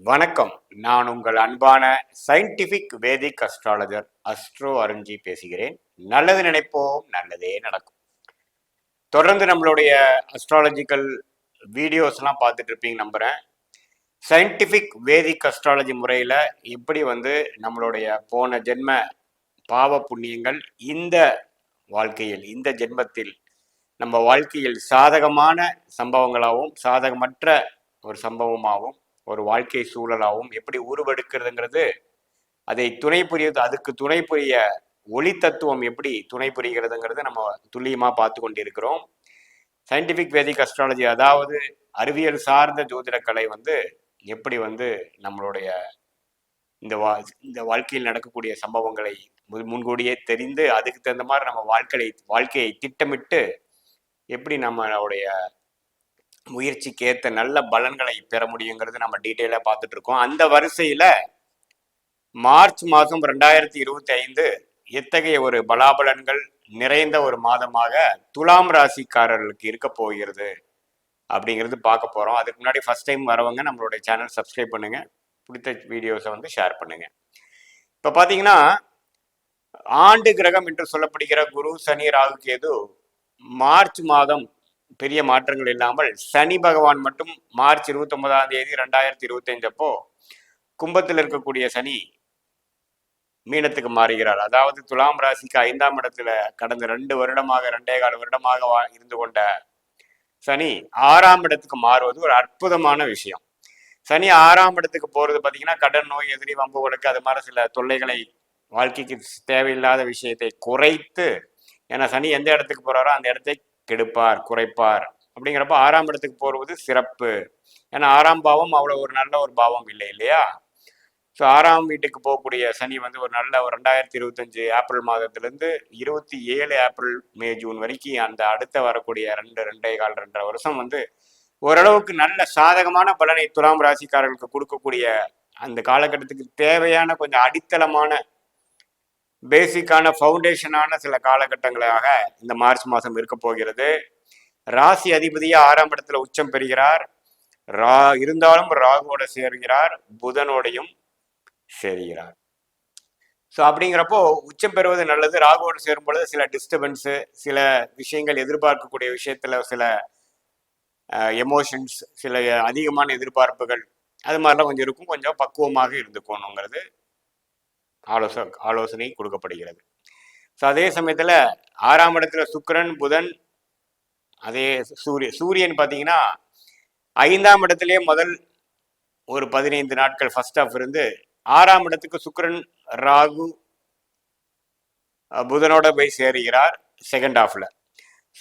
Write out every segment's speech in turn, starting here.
வணக்கம். நான் உங்கள் அன்பான scientific Vedic astrologer astro Arunji பேசுகிறேன். நல்லது நினைப்போம் நல்லதே நடக்கும். தொடர்ந்து நம்மளுடைய அஸ்ட்ராலஜிக்கல் வீடியோஸ்லாம் பார்த்துட்டு இருப்பீங்க நம்புகிறேன் சயின்டிஃபிக் வேதிக் அஸ்ட்ராலஜி முறையில் எப்படி வந்து நம்மளுடைய போன ஜென்ம பாவ புண்ணியங்கள் இந்த வாழ்க்கையில் இந்த ஜென்மத்தில் நம்ம வாழ்க்கையில் சாதகமான சம்பவங்களாகவும் சாதகமற்ற ஒரு சம்பவமாகவும் ஒரு வாழ்க்கை சூழலாகவும் எப்படி உருவெடுக்கிறதுங்கிறது அதை துணை புரியுது அதுக்கு துணை புரிய ஒளி தத்துவம் எப்படி துணை புரிகிறதுங்கிறது நம்ம துல்லியமாக பார்த்து கொண்டிருக்கிறோம். சயின்டிஃபிக் வேதிக் அஸ்ட்ராலஜி அதாவது அறிவியல் சார்ந்த ஜோதிடக்கலை வந்து எப்படி வந்து நம்மளுடைய இந்த வா இந்த வாழ்க்கையில் நடக்கக்கூடிய சம்பவங்களை முன்கூடியே தெரிந்து அதுக்கு தகுந்த மாதிரி நம்ம வாழ்க்கையை வாழ்க்கையை திட்டமிட்டு எப்படி நம்மளுடைய முயற்சிக்கு ஏற்ற நல்ல பலன்களை பெற முடியுங்கிறது நம்ம டீட்டெயிலாக பார்த்துட்டு இருக்கோம் அந்த வரிசையில் மார்ச் மாதம் ரெண்டாயிரத்தி இருபத்தி ஐந்து எத்தகைய ஒரு பலாபலன்கள் நிறைந்த ஒரு மாதமாக துலாம் ராசிக்காரர்களுக்கு இருக்க போகிறது அப்படிங்கிறது பார்க்க போகிறோம் அதுக்கு முன்னாடி ஃபஸ்ட் டைம் வரவங்க நம்மளுடைய சேனல் சப்ஸ்கிரைப் பண்ணுங்க. பிடித்த வீடியோஸை வந்து ஷேர் பண்ணுங்க. இப்போ பார்த்தீங்கன்னா ஆண்டு கிரகம் என்று சொல்லப்படுகிற குரு சனி ராகு கேது மார்ச் மாதம் பெரிய மாற்றங்கள் இல்லாமல் சனி பகவான் மட்டும் மார்ச் இருபத்தி ஒன்பதாம் தேதி ரெண்டாயிரத்தி இருபத்தைந்து அப்போ கும்பத்தில் இருக்கக்கூடிய சனி மீனத்துக்கு மாறுகிறார். அதாவது துலாம் ராசிக்கு ஐந்தாம் இடத்துல கடந்த ரெண்டு வருடமாக ரெண்டே கால வருடமாக வா- இருந்து கொண்ட சனி ஆறாம் இடத்துக்கு மாறுவது ஒரு அற்புதமான விஷயம். சனி ஆறாம் இடத்துக்கு போறது பாத்தீங்கன்னா கடன் நோய் எதிரி வம்பு வழக்கு அது மாதிரி சில தொல்லைகளை வாழ்க்கைக்கு தேவையில்லாத விஷயத்தை குறைத்து ஏன்னா சனி எந்த இடத்துக்கு போறாரோ அந்த இடத்தை கெடுப்பார் குறைப்பார். அப்படிங்கிறப்ப ஆறாம் இடத்துக்கு போகிறது சிறப்பு. ஏன்னா ஆறாம் பாவம் அவ்வளோ ஒரு நல்ல ஒரு பாவம் இல்லை இல்லையா? ஸோ ஆறாம் வீட்டுக்கு போகக்கூடிய சனி வந்து ஒரு நல்ல ஒரு ரெண்டாயிரத்தி இருபத்தஞ்சு ஏப்ரல் மாதத்துலேருந்து இருபத்தி ஏழு ஏப்ரல் மே ஜூன் வரைக்கும் அந்த அடுத்த வரக்கூடிய ரெண்டு ரெண்டே கால் ரெண்டரை வருஷம் வந்து ஓரளவுக்கு நல்ல சாதகமான பலனை துலாம் ராசிக்காரர்களுக்கு கொடுக்கக்கூடிய அந்த காலகட்டத்துக்கு தேவையான கொஞ்சம் அடித்தளமான பேசிக்கான ஃபவுண்டேஷனான சில காலகட்டங்களாக இந்த மார்ச் மாதம் இருக்க போகிறது. ராசி அதிபதியா ஆறாம் இடத்துல உச்சம் பெறுகிறார். ரா இருந்தாலும் ராகுவோட சேர்கிறார் புதனோடையும் சேர்கிறார். ஸோ அப்படிங்கிறப்போ உச்சம் பெறுவது நல்லது. ராகுவோடு சேரும் பொழுது சில டிஸ்டர்பன்ஸு சில விஷயங்கள் எதிர்பார்க்கக்கூடிய விஷயத்துல சில எமோஷன்ஸ் சில அதிகமான எதிர்பார்ப்புகள் அது மாதிரிலாம் கொஞ்சம் இருக்கும். கொஞ்சம் பக்குவமாக இருந்துக்கணுங்கிறது. ஆலோச ஆலோசனை கொடுக்கப்படுகிறது. ஸோ அதே சமயத்தில் ஆறாம் இடத்துல சுக்கிரன் புதன் அதே சூரிய சூரியன் பார்த்தீங்கன்னா ஐந்தாம் இடத்திலே முதல் ஒரு பதினைந்து நாட்கள் ஃபர்ஸ்ட் ஆஃப் இருந்து ஆறாம் இடத்துக்கு சுக்கிரன் ராகு புதனோட போய் சேருகிறார் செகண்ட் ஹாஃப்ல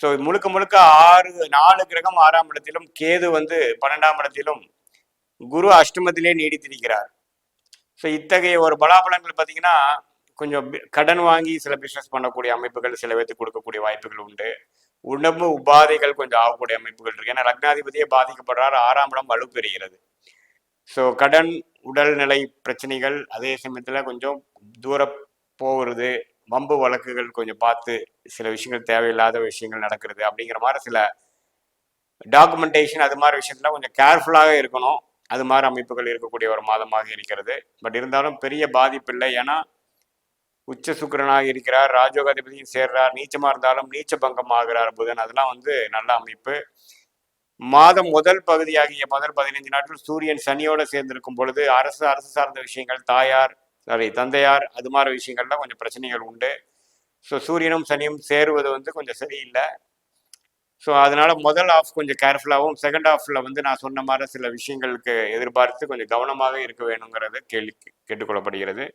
ஸோ முழுக்க முழுக்க ஆறு நாலு கிரகம் ஆறாம் இடத்திலும் கேது வந்து பன்னெண்டாம் இடத்திலும் குரு அஷ்டமத்திலே நீடித்திருக்கிறார். ஸோ இத்தகைய ஒரு பலாபலங்கள் பார்த்தீங்கன்னா கொஞ்சம் கடன் வாங்கி சில பிஸ்னஸ் பண்ணக்கூடிய அமைப்புகள் சில பேர்த்துக்கு கொடுக்கக்கூடிய வாய்ப்புகள் உண்டு. உடம்பு உபாதைகள் கொஞ்சம் ஆகக்கூடிய அமைப்புகள் இருக்கு. ஏன்னா லக்னாதிபதியே பாதிக்கப்படுறாரு. ஆறாம் இடம் வலுப்பெறுகிறது. ஸோ கடன் உடல்நிலை பிரச்சனைகள் அதே சமயத்தில் கொஞ்சம் தூர போகிறது வம்பு வழக்குகள் கொஞ்சம் பார்த்து சில விஷயங்கள் தேவையில்லாத விஷயங்கள் நடக்கிறது அப்படிங்கிற மாதிரி சில டாக்குமெண்டேஷன் அது மாதிரி விஷயத்துல கொஞ்சம் கேர்ஃபுல்லாக இருக்கணும். அது மாதிரி அமைப்புகள் இருக்கக்கூடிய ஒரு மாதமாக இருக்கிறது. பட் இருந்தாலும் பெரிய பாதிப்பு இல்லை. ஏன்னா உச்ச சுக்கரனாக இருக்கிறார் ராஜோகாதிபதியும் சேர்றார் நீச்சமா இருந்தாலும் நீச்ச பங்கம் ஆகிறார் புதன். அதெல்லாம் வந்து நல்ல அமைப்பு. மாதம் முதல் பகுதியாகிய முதல் பதினைஞ்சு நாட்கள் சூரியன் சனியோட சேர்ந்திருக்கும் பொழுது அரசு அரசு சார்ந்த விஷயங்கள் தாயார் சாரி தந்தையார் அது மாதிரி விஷயங்கள்லாம் கொஞ்சம் பிரச்சனைகள் உண்டு. ஸோ சூரியனும் சனியும் சேருவது வந்து கொஞ்சம் சரியில்லை. ஸோ அதனால் முதல் ஆஃப் கொஞ்சம் கேர்ஃபுல்லாகவும் செகண்ட் ஆஃபில் வந்து நான் சொன்ன மாதிரி சில விஷயங்களுக்கு எதிர்பார்த்து கொஞ்சம் கவனமாக இருக்க வேணுங்கிறத கேள்வி கேட்டுக்கொள்ளப்படுகிறது.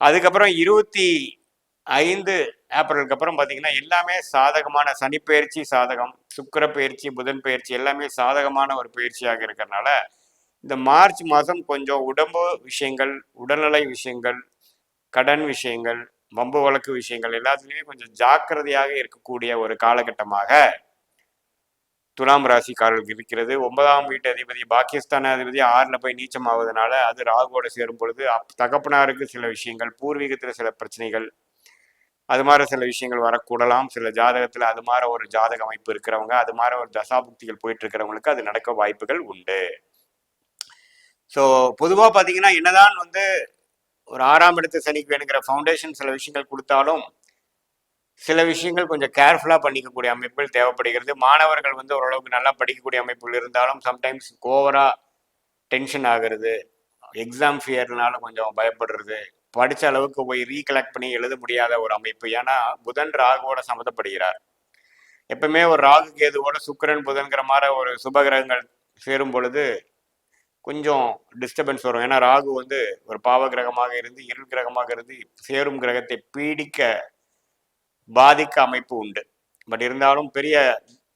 அதுக்கப்புறம் இருபத்தி ஐந்து ஏப்ரலுக்கு அப்புறம் பார்த்தீங்கன்னா எல்லாமே சாதகமான சனி பயிற்சி சாதகம் சுக்கிர பயிற்சி புதன் பயிற்சி எல்லாமே சாதகமான ஒரு பயிற்சியாக இருக்கிறனால இந்த மார்ச் மாதம் கொஞ்சம் உடம்பு விஷயங்கள் உடல்நலை விஷயங்கள் கடன் விஷயங்கள் வம்பு வழக்கு விஷயங்கள் எல்லாத்துலேயுமே கொஞ்சம் ஜாக்கிரதையாக இருக்கக்கூடிய ஒரு காலகட்டமாக துலாம் ராசிக்காரர்களுக்கு இருக்கிறது. ஒன்பதாம் வீட்டு அதிபதி பாகிஸ்தான் அதிபதி ஆறில் போய் நீச்சம் ஆவதனால அது ராகுவோட சேரும் பொழுது அப் தகப்பனாருக்கு சில விஷயங்கள் பூர்வீகத்தில் சில பிரச்சனைகள் அது மாதிரி சில விஷயங்கள் வரக்கூடலாம். சில ஜாதகத்தில் அது மாதிரி ஒரு ஜாதக அமைப்பு இருக்கிறவங்க அது மாதிரி ஒரு தசாபுக்திகள் போயிட்டு இருக்கிறவங்களுக்கு அது நடக்க வாய்ப்புகள் உண்டு. ஸோ பொதுவாக பார்த்தீங்கன்னா என்னதான் வந்து ஒரு ஆறாம் இடத்து சனிக்கு வேணுங்கிற ஃபவுண்டேஷன் சில விஷயங்கள் கொடுத்தாலும் சில விஷயங்கள் கொஞ்சம் கேர்ஃபுல்லாக பண்ணிக்கக்கூடிய அமைப்புகள் தேவைப்படுகிறது. மாணவர்கள் வந்து ஓரளவுக்கு நல்லா படிக்கக்கூடிய அமைப்புகள் இருந்தாலும் சம்டைம்ஸ் ஓவராக டென்ஷன் ஆகிறது எக்ஸாம் ஃபியர்னால கொஞ்சம் பயப்படுறது படித்த அளவுக்கு போய் ரீகலெக்ட் பண்ணி எழுத முடியாத ஒரு அமைப்பு. ஏன்னா புதன் ராகுவோட சம்மந்தப்படுகிறார். எப்பவுமே ஒரு ராகு கேதுவோட சுக்கரன் புதன்கிற மாதிரி ஒரு சுபகிரகங்கள் சேரும் பொழுது கொஞ்சம் டிஸ்டர்பன்ஸ் வரும். ஏன்னா ராகு வந்து ஒரு பாவ கிரகமாக இருந்து இருள் கிரகமாக இருந்து சேரும் கிரகத்தை பீடிக்க பாதிக்க அமைப்பு உண்டு. பட் இருந்தாலும் பெரிய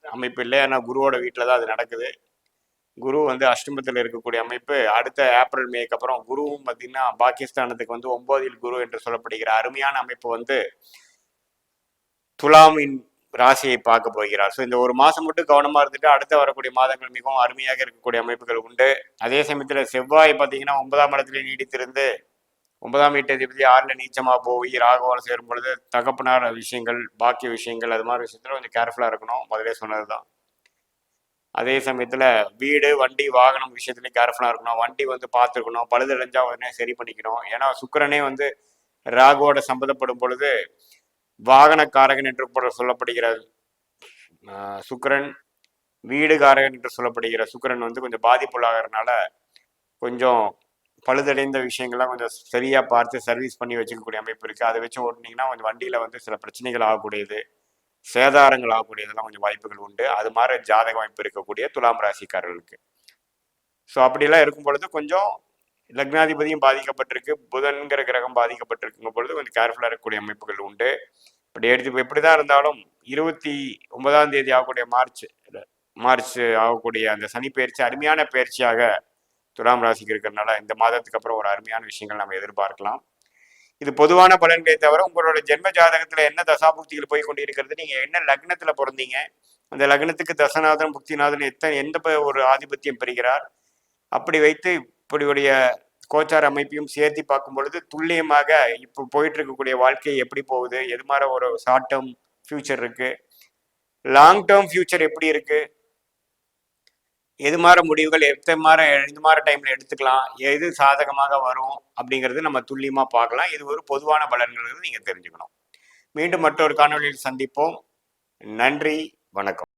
அமைப்பு இல்லை. ஏன்னா குருவோட வீட்டில் தான் அது நடக்குது. குரு வந்து அஷ்டமத்தில் இருக்கக்கூடிய அமைப்பு. அடுத்த ஏப்ரல் மேக்கு அப்புறம் குருவும் பார்த்தீங்கன்னா பாகிஸ்தானத்துக்கு வந்து ஒன்பதில் குரு என்று சொல்லப்படுகிற அருமையான அமைப்பு வந்து துலாமின் ராசியை பார்க்க போகிறார். ஸோ இந்த ஒரு மாதம் மட்டும் கவனமாக இருந்துட்டு அடுத்த வரக்கூடிய மாதங்கள் மிகவும் அருமையாக இருக்கக்கூடிய அமைப்புகள் உண்டு. அதே சமயத்தில் செவ்வாய் பார்த்தீங்கன்னா ஒன்பதாம் இடத்துல நீடித்திருந்து ஒன்பதாம் வீட்டதிபதி ஆறில் நீச்சமாக போய் ராகவோட சேரும் பொழுது தகப்பனார் விஷயங்கள் பாக்கிய விஷயங்கள் அது மாதிரி விஷயத்தில் கொஞ்சம் கேர்ஃபுல்லாக இருக்கணும். முதலே சொன்னது தான் அதே சமயத்தில் வீடு வண்டி வாகனம் விஷயத்துலையும் கேர்ஃபுல்லாக இருக்கணும். வண்டி வந்து பார்த்துருக்கணும் பழுதடைஞ்சா உடனே சரி பண்ணிக்கணும். ஏன்னா சுக்கரனே வந்து ராகுவோட சம்மந்தப்படும் பொழுது வாகனக்காரகன் என்று சொல்லப்படுகிற சுக்கரன் சுக்கிரன் வீடுகாரகன் என்று சொல்லப்படுகிற சுக்கரன் வந்து கொஞ்சம் பாதிப்புள்ளாகிறதுனால கொஞ்சம் பழுதடைந்த விஷயங்கள்லாம் கொஞ்சம் சரியாக பார்த்து சர்வீஸ் பண்ணி வச்சுக்கக்கூடிய அமைப்பு இருக்குது அதை வச்சு ஓட்டினீங்கன்னா கொஞ்சம் வண்டியில் வந்து சில பிரச்சனைகள் ஆகக்கூடியது சேதாரங்கள் ஆகக்கூடியதெல்லாம் கொஞ்சம் வாய்ப்புகள் உண்டு. அது மாதிரி ஜாதக வாய்ப்பு இருக்கக்கூடிய துலாம் ராசிக்காரர்களுக்கு. ஸோ அப்படிலாம் இருக்கும் பொழுது கொஞ்சம் லக்னாதிபதியும் பாதிக்கப்பட்டிருக்கு. புதன்கிற கிரகம் பாதிக்கப்பட்டிருக்குங்க பொழுது கொஞ்சம் கேர்ஃபுல்லாக இருக்கக்கூடிய அமைப்புகள் உண்டு. பட் எடுத்து எப்படி தான் இருந்தாலும் இருபத்தி ஒன்பதாம் தேதி ஆகக்கூடிய மார்ச் மார்ச் ஆகக்கூடிய அந்த சனி பயிற்சி அருமையான பயிற்சியாக துலாம் ராசிக்கு இருக்கிறதுனால இந்த மாதத்துக்கு அப்புறம் ஒரு அருமையான விஷயங்கள் நம்ம எதிர்பார்க்கலாம். இது பொதுவான பலன்களை தவிர உங்களோட ஜென்ம ஜாதகத்தில் என்ன தசாபுக்திகள் போய் கொண்டிருக்கிறது நீங்கள் என்ன லக்னத்தில் பிறந்தீங்க அந்த லக்னத்துக்கு தசநாதன் புக்திநாதன் எத்தனை எந்த ஒரு ஆதிபத்தியம் பெறுகிறார் அப்படி வைத்து இப்படியுடைய கோச்சார அமைப்பையும் சேர்த்து பார்க்கும் பொழுது துல்லியமாக இப்போ போயிட்டு இருக்கக்கூடிய வாழ்க்கை எப்படி போகுது எது மாதிரி ஒரு ஷார்ட் டேர்ம் ஃபியூச்சர் இருக்கு லாங் டேர்ம் ஃபியூச்சர் எப்படி இருக்குது எது மாதிரி முடிவுகள் எத்த மாதிரி எந்த மாதிரி டைம்ல எடுத்துக்கலாம் எது சாதகமாக வரும் அப்படிங்கிறது நம்ம துல்லியமாக பார்க்கலாம். இது ஒரு பொதுவான பலன்கள் நீங்கள் தெரிஞ்சுக்கணும். மீண்டும் மற்றொரு காணொளியில் சந்திப்போம். நன்றி வணக்கம்.